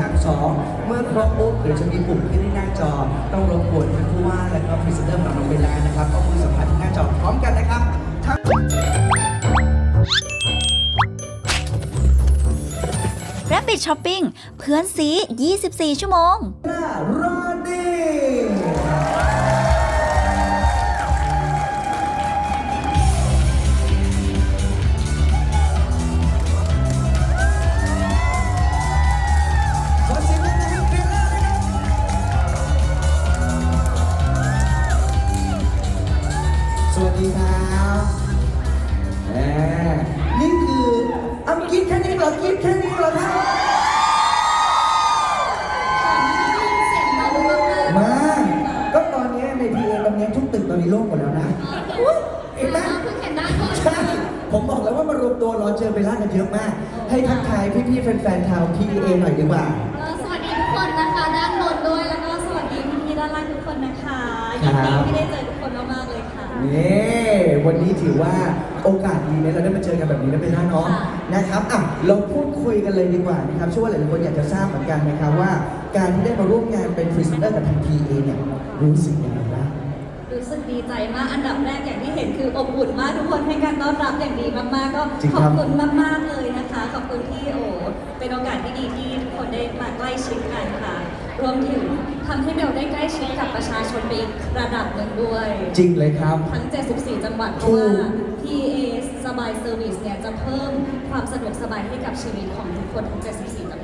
สามสองเมื่อครบปุ๊บเดี๋ยวจะมีปุ่มขึ้นที่หน้าจอ ต้องรบกวนท่านผู้ว่าและก็พรีเซนเตอร์ของเราเวลานะครับก็มือสัมผัสที่หน้าจอพร้อมกันนะครับทั้ง Rabbit Shopping เพื่อนซี 24 ชั่วโมง หน้ารอดี รอกินแค่นี้เหรอครับมากก็ตอนนี้ในพีเอตรงนี้ทุกตึกตอนนี้โล่งหมดแล้วนะอุ๊ยเห็นไหมใช่ผมบอกแล้วว่ามารวมตัวรอเจอเบลล่ากันเยอะมาก ให้ทักทายพี่ๆแฟนๆชาวพีเอหน่อยดีกว่าสวัสดีทุกคนนะคะด้านบนด้วยแล้วก็สวัสดีพี่ๆด้านล่างทุกคนนะคะครัยิบนดีที่ได้เจอทุกคน นี่วันนี้ถือว่าโอกาสดีนะเราได้มาเจอกันแบบนี้นะเป็นหน้าน้องค่ะ นะครับอะเราพูดคุยกันเลยดีกว่านะครับเชื่อว่าหลายๆคนอยากจะทราบเหมือนกันนะครับว่า การที่ได้มาร่วมงานเป็นพรีเซนเตอร์กับทางพีเอเนี่ยรู้สึกยังไงบ้าง รู้สึกดีใจมากอันดับแรกอย่างที่เห็นคืออบอุ่นมากทุกคนให้การต้อนรับอย่างดีมากๆ ก็จริงขคอรับบคุณมากๆเลยนะคะ ขอบคุณที่โอ้เป็นโอกาสที่ดีที่ทุกคนได้มาใกล้ชิดกันค่ะ รวมถึง ทำให้เบลได้ใกล้ชิดกับประชาชนไปอีกระดับหนึ่งด้วย จริงเลยครับ ทั้ง 74 จังหวัดเพถูราะกว่า PA สบายเซอร์วิสเนี่ยจะเพิ่มความสะดวกสบายให้กับชีวิตของทุกคนทั้ง 74 จัง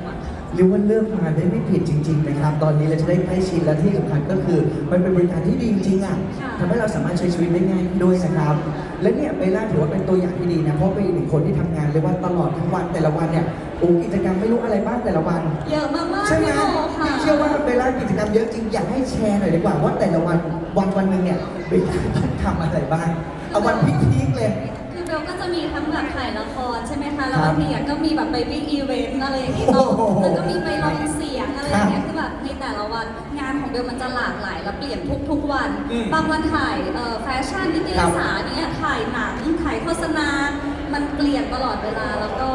หวัดค่ะเรียกว่าเลือกมาได้ไม่ผิดจริงๆนะครับตอนนี้เราจะได้ใกล้ชิดและที่สำคัญก็คือ มันเป็นบริการที่ดีจริงๆอะค่ะทำให้เราสามารถใช้ชีวิตได้ง่ายขึ้นด้วยนะครับ และเนี่ยเบลล่าถือว่าเป็นตัวอย่างที่ดีนะเพราะเป็นอีกหนึ่งคนที่ทำงานเรียกว่าตลอดทั้งวันแต่ละวันเนี่ยโอ้กิจกรรมไม่รู้อะไรบ้างแต่ละวัน เยอะมากๆใช่ไหมพี่โอค่ะเชื่อว่าเบลล่ากิจกรรมเยอะจริงอยากให้แชร์หน่อยดีกว่าว่าแต่ละวันวันวันหนึ่งเนี่ยเบลล่าต้องทำอะไรบ้างเอาวันพีคๆเลยคือ เบลก็จะมีทั้งแบบถ่ายละครใช่ไหมคะแล้วครับบางทีอะก็มีแบบไปวิ่งอีเวนต์อะไรอย่างนี้โอ้ต่อโหแล้วก็มีไปลองเสียงอะไรอย่างเงี้ยครับคือแบบในแต่ละวันงานของเบลมันจะหลากหลายและเปลี่ยนทุกๆวัน อืมบางวันถ่ายเอ่อแฟชั่นนิตยสารเนี่ยถ่ายหนังถ่ายโฆษณา มันเปลี่ยนตลอดเวลาแล้วก็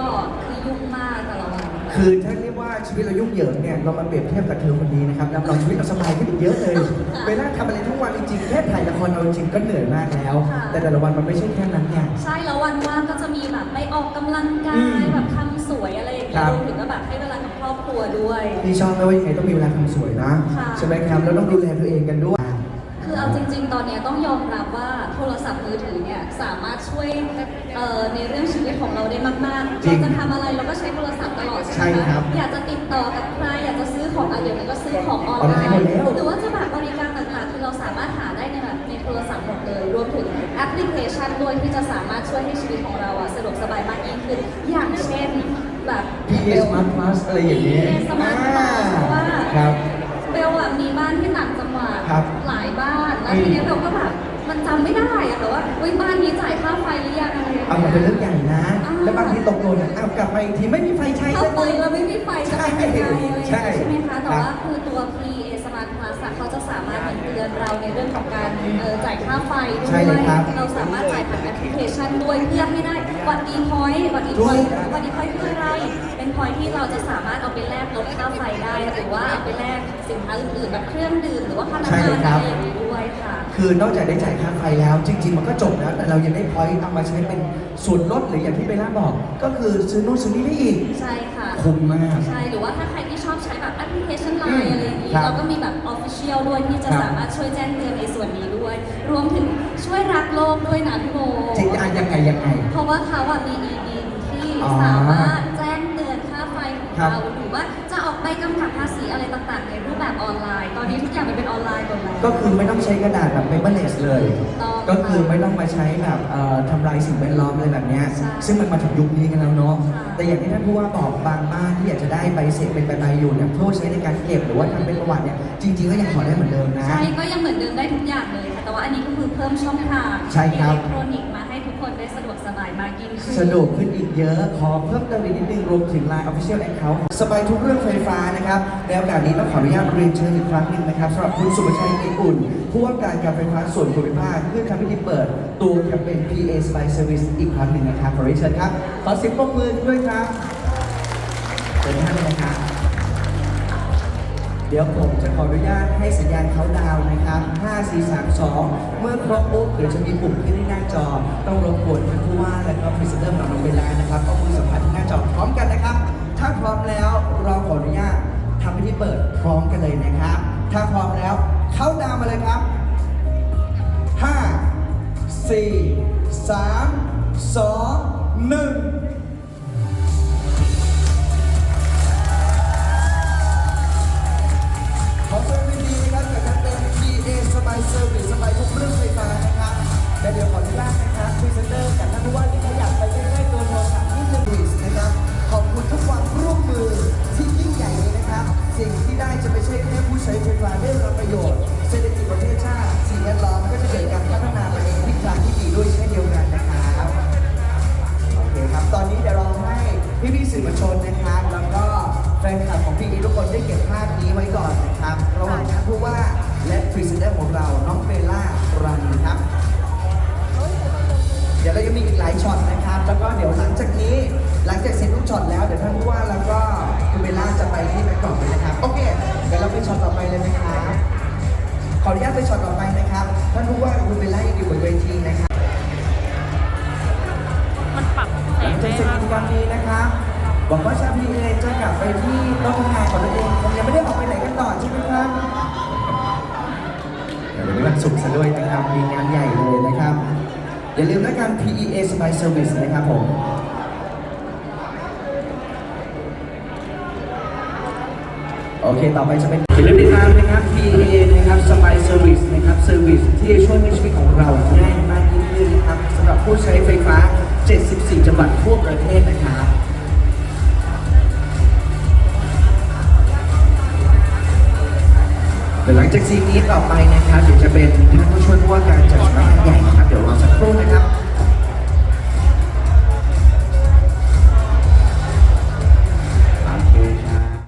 คือถ้าเรียกว่าชีวิตเรายุ่งเหยิงเนี่ยเรามาเปรียบเทียบกับเธอคนนี้นะครับรับรองชีวิตเราสบายขึ้นอีกเยอะเลยค่ะเวลาทำอะไรทุกวันจริงๆแค่ถ่ายละครเอาจริงๆก็เหนื่อยมากแล้ว ค่ะ แต่แต่ละวันมันไม่ใช่แค่นั้นไง ใช่แล้ววันว่างก็จะมีแบบไปออกกำลังกาอืยมแบบทำสวยอะไรอย่างคเงี้รัยบ รวมถึงก็แบบให้เวลากับครอบครัวด้วย พี่ชอบไหมว่ายังไงต้องมีเวลาทำสวยนะค่ะ ใช่ไหมครับแล้วต้องดูแลตัวเองกันด้วย คือเอาจริง ๆ ตอนเนี้ยต้องยอมรับว่าโทรศัพท์มือถือเนี่ยสามารถช่วยเอ่อในเรื่องชีวิตของเราได้มากๆจริงเราจะทำอะไรเราก็ใช้โทรศัพท์ตลอดใช่ใช่ไหมครัคะบอยากจะติดต่อกับใครอยากจะซื้อของอะไรอย่างนี้ก็ซื้อของออนออนไลไลน์หมดน์แล้ว หรือว่าจะแบบบริการต่างๆ คือเราสามารถหาได้ในแบบในโทรศัพท์หมดเลยรวมถึงแอปพลิเคชันด้วยที่จะสามารถช่วยให้ชีวิตของเราอะสะดวกสบายมากยิ่งขึ้นอย่างเช่นแบบ PA Smart Plus อะไรอย่างนี้ PA Smart Plus เพราะว่า ครับ เบลอะมีบ้านที่ต่างจังหวัด ครับ หลายบ้าน แล้วทีเนี้ยเบลก็แบบมันจำไม่ได้อะแต่ว่าอุ้ยบ้านนี้จ่ายค่าไฟหรือยังอะไรอย่างเอาเงี้มายเป็นเรื่องใหญ่นะแล้วบางทีตกหล่นอะเอากลับมาอีกทีไม่มีไฟใช้ค่าเลยไฟเราไม่มีไฟจะเป็นยังไงอะไรอย่างเงี้ยใช่ใช่ไหมคะ แต่ครับว่าคือตัว PA Smart Plus อะเขาจะสามารถเหมือนเตือนเราในเรื่องของการเอ่อจ่ายค่าไฟด้ใช่วยเลยครับเราสามารถจ่ายผ่านแอป พลิเคชันด้วยเพื่อให้ได้วันดีพอยต์วันดีพอยต์วันดีพอยต์คืออะไรเป็นพอยต์ที่เราจะสามารถเอาไปแลกลดค่าไฟได้หรือว่าเอาไปแลกสินค้าอื่นๆแบบเครื่องดื่มหรือว่าพลังใช่งาเลนยครัอะบไรอย่างนี้ด้วยค่ะ คือนอกจากได้จ่ายค่าไฟแล้ว จริง ๆ มันก็จบแล้วแต่เรายังได้พอยต์เอามาใช้เป็นส่วนลดหรืออย่างที่เบลล่าบอก ก็คือซื้อนู่นซื้อนี่ได้อีกใช่ค่ะคุ้มมาก ใช่หรือว่าถ้าใครที่ชอบใช้แบบแอปพลิเคชันไลอืมน์อะไรอย่างนี้ครับเราก็มีแบบ Official ด้วยที่จะครับสามารถช่วยแจ้งเตือนในส่วนนี้ด้วย รวมถึงช่วยรักโลกด้วยนะพี่โบจริ งอะยังไงยังไง เพราะว่าเขาอะมี e-bill ที่อ๋อสามารถแจ้งเตือนค่าไฟของครับ เราหรือว่าจะออกใบกำกับภาษีอะไรต่างๆ ในรูปแบบออนไลน์ ตอนนี้ทุกอย่างมันเป็นออนไลน์หมดแล้ว ก็คือไม่ต้องใช้กระดาษแบบ paperless เลย ต้องก็คือไม่ต้องมาใช้แบบเอ่อทำลายสิ่งแวดล้อมอะไรแบบเนี้ยใช่ซึ่งมันมาถึงยุคนี้กันแล้วเนาะค่ะ แต่อย่างที่ท่านผู้ว่าบอกบางบ้านที่อยากจะได้ใบเสร็จเป็นใบใบอยู่เนี่ยเพื่อใช้ในการเก็บหรือว่าทำเป็นประวัติเนี่ยจริง ๆ ก็ยังขอได้เหมือนเดิมนะ ใช่ก็ยังเหมือนเดิมได้ทุกอย่างเลยค่ะแต่ว่าอันนี้ก็คือเพิ่มช่องทางใช่ครับ อิเล็กทรอนิกส์มาให้ทุกคน ได้สะดวกสบายมากยิ่งขึ้น สะดวกขึ้นอีกเยอะ ขอเพิ่มเติมอีกนิดนึงรวมถึง Line Official Account สบายทุกเรื่องไฟฟ้านะครับในโอกาสนี้ต้องขออนุญาตเรียนเชิญอีกครั้งหนึ่งนะครับสำหรับคุณสุภชัยกิจอุ่น ผู้ว่าการการไฟฟ้าส่วนภูมิภาคเพื่อทำพิธีเปิดตัวแคมเปญ PA Spy Service อีกครั้งหนึ่งนะครับขอเรียนเชิญครับ ขอเสียงปรบมือด้วยครับเป็นท่านนะครับ ดี๋ยวผมจะขออนุญาตให้สัญญาณเขาดาวนะครับ 5 4 3 2 เมื่อครบปุ๊บเดี๋ยวจะมีปุ่มขึ้นที่หน้าจอ ต้องรบกวนท่านผู้ว่าและก็พรีเซนเตอร์ของเราเวลานะครับก็มือสัมผัสที่หน้าจอพร้อมกันนะครับ ถ้าพร้อมแล้วเราขออนุญาตทำพิธีเปิดพร้อมกันเลยนะครับ ถ้าพร้อมแล้วเขาดาวมาเลยครับ 5 4 3 2 1 แล้วก็เดี๋ยวหลังจากนี้หลังจากเสร็จทุกช็อตแล้วเดี๋ยวท่านผู้ว่าแล้วก็คุณเบลล่าจะไปที่แบงกอกเลยนะครับโอเคเดี๋ยวเราไปช็อตต่อไปเลยนะครับขออนุญาตไปช็อตต่อไปนะครับท่านผู้ว่ากับคุณเบลล่ายังอยู่บนเวทีนะครับมันปรับแสหลังงได้จากเสร็จมากกิจกรรมนี้นะครับบอกว่าชาพีเอจะกลับไปที่โต๊ะทำงานของตัวเองคงยังไม่ได้ออกไปไหนกันต่อใช่ไหมครับ เดี๋ยววันนี้วันศุกร์ซะด้วยนะครับมีงานใหญ่เลยนะครับ อย่าลืมนะการ PEA Spy Service นะครับผมโอเค ต่อไปจะเป็นอย่าลืมติดตามนะครับ PEA นะครับ Spy Service นะครับ Service ที่จะช่วยให้ชีวิตของเราง่ายมากยิ่งขึ้นนะครับสำหรับผู้ใช้ไฟฟ้า 74 จังหวัดทั่วประเทศนะครับ เดี๋หลังจากซีนนี้ต่อไปนะครับเดี๋ยวจะเป็นท่านผู้ช่วยผู้ว่าการจัดสำนังานใหญ่นะครับเดี๋ยวรอสักครู่นะครับ